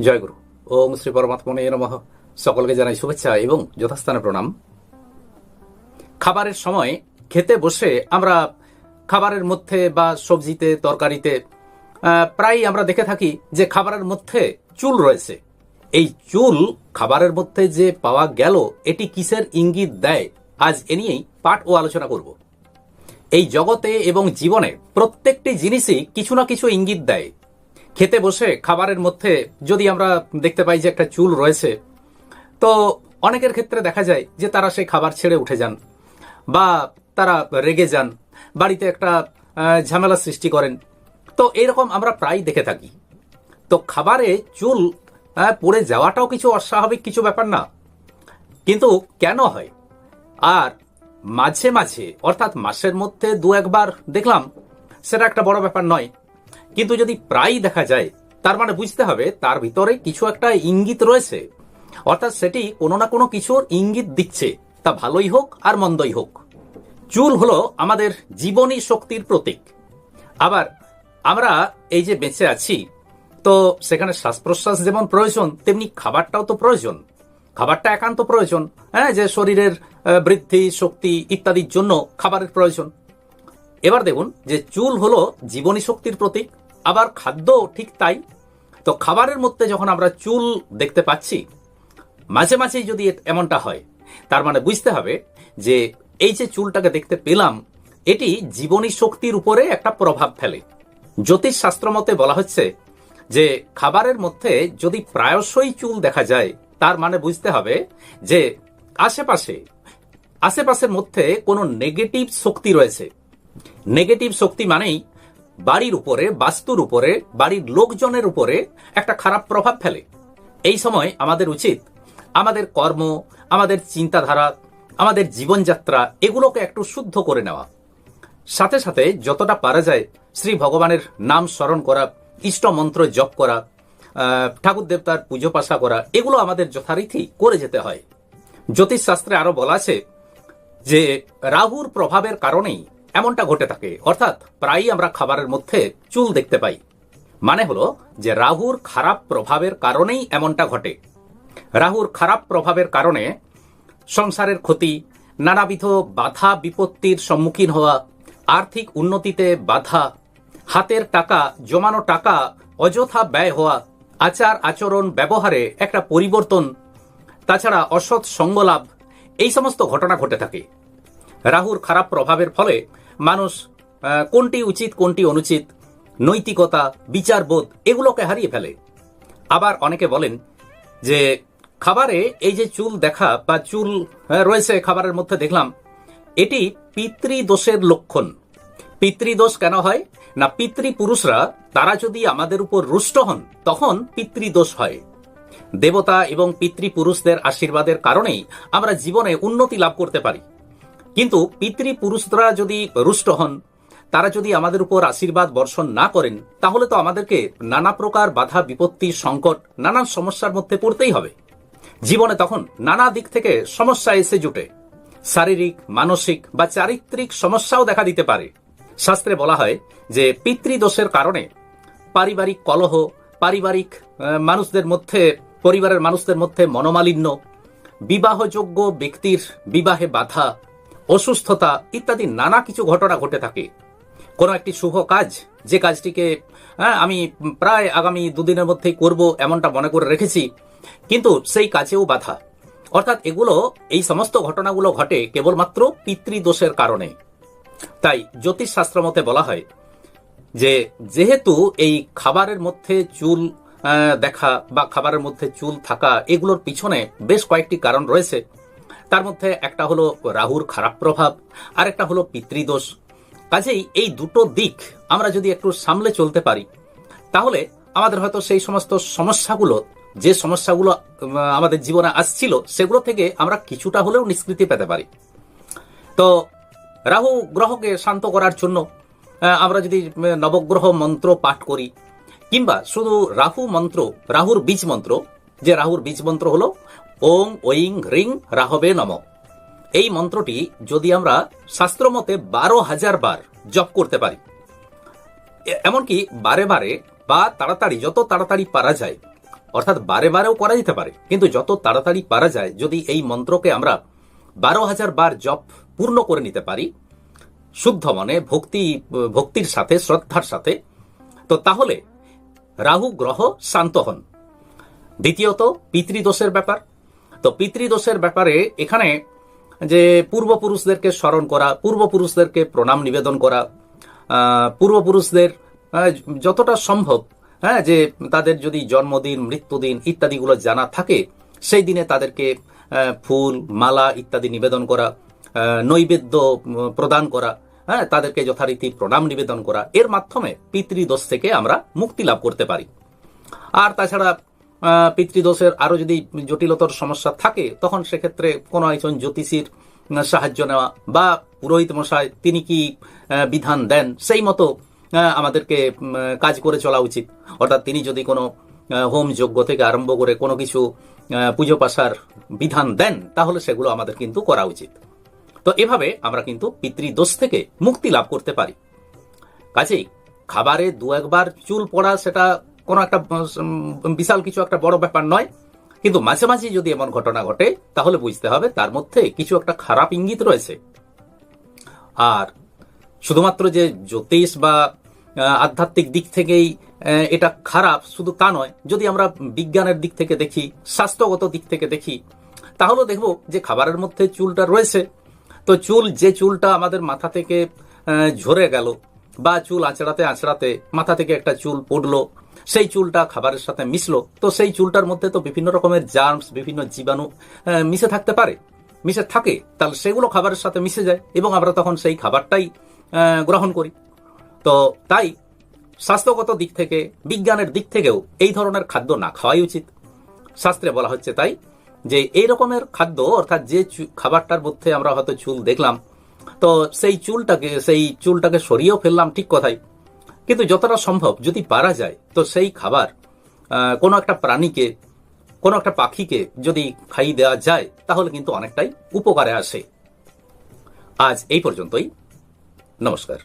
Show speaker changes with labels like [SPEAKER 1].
[SPEAKER 1] জয়গুরু। ওম শ্রী পরমাত্মনে নমঃ। সকলকে জানাই শুভেচ্ছা এবং যথাস্থানে প্রণাম। খাবারের সময় খেতে বসে আমরা খাবারের মধ্যে বা সবজিতে তরকারিতে আহ, প্রায়ই আমরা দেখে থাকি যে খাবারের মধ্যে চুল রয়েছে। এই চুল খাবারের মধ্যে যে পাওয়া গেল এটি কিসের ইঙ্গিত দেয়? আজ এ নিয়েই পাঠ ও আলোচনা করব। এই জগতে এবং জীবনে প্রত্যেকটি জিনিসই কিছু না কিছু ইঙ্গিত দেয়। খেতে বসে খাবারের মধ্যে যদি আমরা দেখতে পাই যে একটা চুল রয়েছে, তো অনেকের ক্ষেত্রে দেখা যায় যে তারা সেই খাবার ছেড়ে উঠে যান বা তারা রেগে যান, বাড়িতে একটা ঝামেলা সৃষ্টি করেন। তো এরকম আমরা প্রায় দেখে থাকি। তো খাবারে চুল পড়ে যাওয়াটাও কিছু অস্বাভাবিক কিছু ব্যাপার না। কিন্তু কেন হয়? আর মাঝে মাঝে, অর্থাৎ মাসের মধ্যে দু একবার দেখলাম, সেটা একটা বড় ব্যাপার নয়। কিন্তু যদি প্রায়ই দেখা যায়, তার মানে বুঝতে হবে তার ভিতরে কিছু একটা ইঙ্গিত রয়েছে। অর্থাৎ সেটি কোনো না কোনো কিছুর ইঙ্গিত দিচ্ছে। তা ভালোই হোক আর মন্দই হোক। চুল হলো আমাদের জীবনী শক্তির প্রতীক। আবার আমরা এই যে বেঁচে আছি, তো সেখানে শ্বাস প্রশ্বাস যেমন প্রয়োজন, তেমনি খাবারটাও তো প্রয়োজন। খাবারটা একান্ত প্রয়োজন হ্যাঁ যে শরীরের বৃদ্ধি, শক্তি ইত্যাদির জন্য খাবারের প্রয়োজন। এবার দেখুন যে চুল হলো জীবনী শক্তির প্রতীক আবার খাদ্য ঠিক তাই। তো খাবারের মধ্যে যখন আমরা চুল দেখতে পাচ্ছি, মাঝে মাঝেই যদি এমনটা হয়, তার মানে বুঝতে হবে যে এই যে চুলটাকে দেখতে পেলাম, এটি জীবনী শক্তির উপরে একটা প্রভাব ফেলে। জ্যোতিষ শাস্ত্র মতে বলা হচ্ছে যে খাবারের মধ্যে যদি প্রায়শই চুল দেখা যায়, তার মানে বুঝতে হবে যে আশেপাশে, আশেপাশের মধ্যে কোনো নেগেটিভ শক্তি রয়েছে। নেগেটিভ শক্তি মানেই বাড়ির উপরে, বাস্তুর উপরে, বাড়ির লোকজনের উপরে একটা খারাপ প্রভাব ফেলে। এই সময় আমাদের উচিত আমাদের কর্ম, আমাদের চিন্তাধারা, আমাদের জীবনযাত্রা এগুলোকে একটু শুদ্ধ করে নেওয়া। সাথে সাথে যতটা পারা যায় শ্রী ভগবানের নাম স্মরণ করা, ইষ্ট মন্ত্র জপ করা ঠাকুর দেবতার পুজো পাশা করা, এগুলো আমাদের যথারীতি করে যেতে হয়। জ্যোতিষ শাস্ত্রে আরও বলা আছে যে রাহুর প্রভাবের কারণেই এমনটা ঘটে থাকে। অর্থাৎ প্রায়ই আমরা খাবারের মধ্যে চুল দেখতে পাই। মানে হলো যে রাহুর খারাপ প্রভাবের কারণেই এমনটা ঘটে। রাহুর খারাপ প্রভাবের কারণে সংসারের ক্ষতি, নানাবিধ বাধা বিপত্তির সম্মুখীন হওয়া, আর্থিক উন্নতিতে বাধা, হাতের টাকা, জমানো টাকা, অযথা ব্যয় হওয়া, আচার আচরণ ব্যবহারে একটা পরিবর্তন, তাছাড়া অসৎ সঙ্গলাভ, এই সমস্ত ঘটনা ঘটে থাকে। রাহুর খারাপ প্রভাবের ফলে মানুষ কোনটি উচিত, কোনটি অনুচিত, নৈতিকতা, বিচারবোধ, এগুলোকে হারিয়ে ফেলে। আবার অনেকে বলেন যে খাবারে এই যে চুল দেখা বা চুল রয়েছে খাবারের মধ্যে দেখলাম, এটি পিতৃদোষের লক্ষণ। পিতৃদোষ কেন হয়? না, পিতৃপুরুষরা, তারা যদি আমাদের উপর রুষ্ট হন, তখন পিতৃদোষ হয়। দেবতা এবং পিতৃপুরুষদের আশীর্বাদের কারণেই আমরা জীবনে উন্নতি লাভ করতে পারি। কিন্তু পিতৃপুরুষরা যদি রুষ্ট হন, তারা যদি আমাদের উপর আশীর্বাদ বর্ষণ না করেন, তাহলে তো আমাদেরকে নানা প্রকার বাধা, বিপত্তি, সংকট, নানান সমস্যার মধ্যে পড়তেই হবে। জীবনে তখন নানা দিক থেকে সমস্যা এসে জুটে। শারীরিক, মানসিক বা চারিত্রিক সমস্যাও দেখা দিতে পারে। শাস্ত্রে বলা হয় যে পিতৃদোষের কারণে পারিবারিক কলহ, পারিবারিক মানুষদের মধ্যে, পরিবারের মানুষদের মধ্যে মনোমালিন্য, বিবাহযোগ্য ব্যক্তির বিবাহে বাধা অসুস্থতা ইত্যাদি নানা কিছু ঘটনা ঘটে থাকে। কোনো একটি শুভ কাজ যে কাজটিকে হ্যাঁ, আমি প্রায় আগামী দুদিনের মধ্যেই করব এমনটা মনে করে রেখেছি কিন্তু সেই কাজেও বাধা। অর্থাৎ এগুলো এই সমস্ত ঘটনাগুলো ঘটে কেবলমাত্র পিতৃদোষের কারণে। তাই জ্যোতিষ শাস্ত্র মতে বলা হয় যে যেহেতু এই খাবারের মধ্যে চুল দেখা বা খাবারের মধ্যে চুল থাকা এগুলোর পিছনে বেশ কয়েকটি কারণ রয়েছে তার মধ্যে একটা হলো রাহুর খারাপ প্রভাব আর একটা হলো পিতৃদোষ। কাজেই এই দুটো দিক আমরা যদি একটু সামলে চলতে পারি, তাহলে আমাদের হয়তো সেই সমস্ত সমস্যাগুলো, যে সমস্যাগুলো আমাদের জীবনে আসছিল, সেগুলো থেকে আমরা কিছুটা হলেও নিষ্কৃতি পেতে পারি। তো রাহু গ্রহকে শান্ত করার জন্য আমরা যদি নবগ্রহ মন্ত্র পাঠ করি, কিংবা শুধু রাহু মন্ত্র, রাহুর বীজ মন্ত্র, যে রাহুর বীজ মন্ত্র হলো ওং ওইং হ্রিং রাহবে নম। এই মন্ত্রটি যদি আমরা শাস্ত্রমতে বারো হাজার বার জপ করতে পারি। এমনকি বারে বারে বা তাড়াতাড়ি যত তাড়াতাড়ি পারা যায়, অর্থাৎ বারে বারেও করা যেতে পারে, কিন্তু যত তাড়াতাড়ি পারা যায়, যদি এই মন্ত্রকে আমরা বারো হাজার বার জপ পূর্ণ করে নিতে পারি, শুদ্ধ মনে, ভক্তি ভক্তির সাথে, শ্রদ্ধার সাথে, তো তাহলে রাহু, গ্রহ শান্ত হন। দ্বিতীয়ত, পিতৃদোষের ব্যাপার তো পিতৃদোষের ব্যাপারে এখানে যে পূর্বপুরুষদেরকে স্মরণ করা, পূর্বপুরুষদেরকে প্রণাম নিবেদন করা পূর্বপুরুষদের যতটা সম্ভব হ্যাঁ যে তাদের যদি জন্মদিন, মৃত্যুদিন ইত্যাদিগুলো জানা থাকে, সেই দিনে তাদেরকে ফুল, মালা ইত্যাদি নিবেদন করা নৈবেদ্য প্রদান করা হ্যাঁ তাদেরকে যথারীতি প্রণাম নিবেদন করা। এর মাধ্যমে পিতৃদোষ থেকে আমরা মুক্তি লাভ করতে পারি। আর তাছাড়া পিতৃদোষের আরও যদি জটিলতর সমস্যা থাকে, তখন সেক্ষেত্রে কোনো একজন জ্যোতিষীর সাহায্য নেওয়া বা পুরোহিত মশাই তিনি কি বিধান দেন, সেই মতো আমাদেরকে কাজ করে চলা উচিত। অর্থাৎ তিনি যদি কোনো হোম যজ্ঞ থেকে আরম্ভ করে কোনো কিছু পুজো পাশার বিধান দেন, তাহলে সেগুলো আমাদের কিন্তু করা উচিত। তো এভাবে আমরা কিন্তু পিতৃদোষ থেকে মুক্তি লাভ করতে পারি। কাজেই খাবারে দু একবার চুল পড়া সেটা কোনো একটা বিশাল কিছু একটা বড় ব্যাপার নয়। কিন্তু মাঝে মাঝে যদি এমন ঘটনা ঘটে, তাহলে বুঝতে হবে তার মধ্যে কিছু একটা খারাপ ইঙ্গিত রয়েছে। আর শুধুমাত্র যে জ্যোতিষ বা আধ্যাত্মিক দিক থেকেই এটা খারাপ, শুধু তা নয়, যদি আমরা বিজ্ঞানের দিক থেকে দেখি, স্বাস্থ্যগত দিক থেকে দেখি, তাহলে দেখব যে খাবারের মধ্যে চুলটা রয়েছে। তো চুল, যে চুলটা আমাদের মাথা থেকে ঝরে গেল বা চুল আঁচড়াতে আঁচড়াতে মাথা থেকে একটা চুল পড়ল সেই চুলটা খাবারের সাথে মিশলো। তো সেই চুলটার মধ্যে তো বিভিন্ন রকমের জার্মস বিভিন্ন জীবাণু মিশে থাকতে পারে। মিশে থাকে, তাহলে সেগুলো খাবারের সাথে মিশে যায় এবং আমরা তখন সেই খাবারটাই গ্রহণ করি। তো তাই স্বাস্থ্যগত দিক থেকে, বিজ্ঞানের দিক থেকেও এই ধরনের খাদ্য না খাওয়াই উচিত। শাস্ত্রে বলা হচ্ছে তাই যে, এই রকমের খাদ্য, অর্থাৎ যে খাবারটার মধ্যে আমরা হয়তো চুল দেখলাম, তো সেই চুলটাকে সেই চুলটাকে সরিয়েও ফেললাম ঠিক কথাই। কিন্তু যতটা সম্ভব যদি পারা যায়, তো সেই খাবার কোনো একটা প্রাণীকে, কোনো একটা পাখিকে যদি খাইয়ে দেওয়া যায়, তাহলে কিন্তু অনেকটাই উপকারে আসে। আজ এই পর্যন্তই। নমস্কার।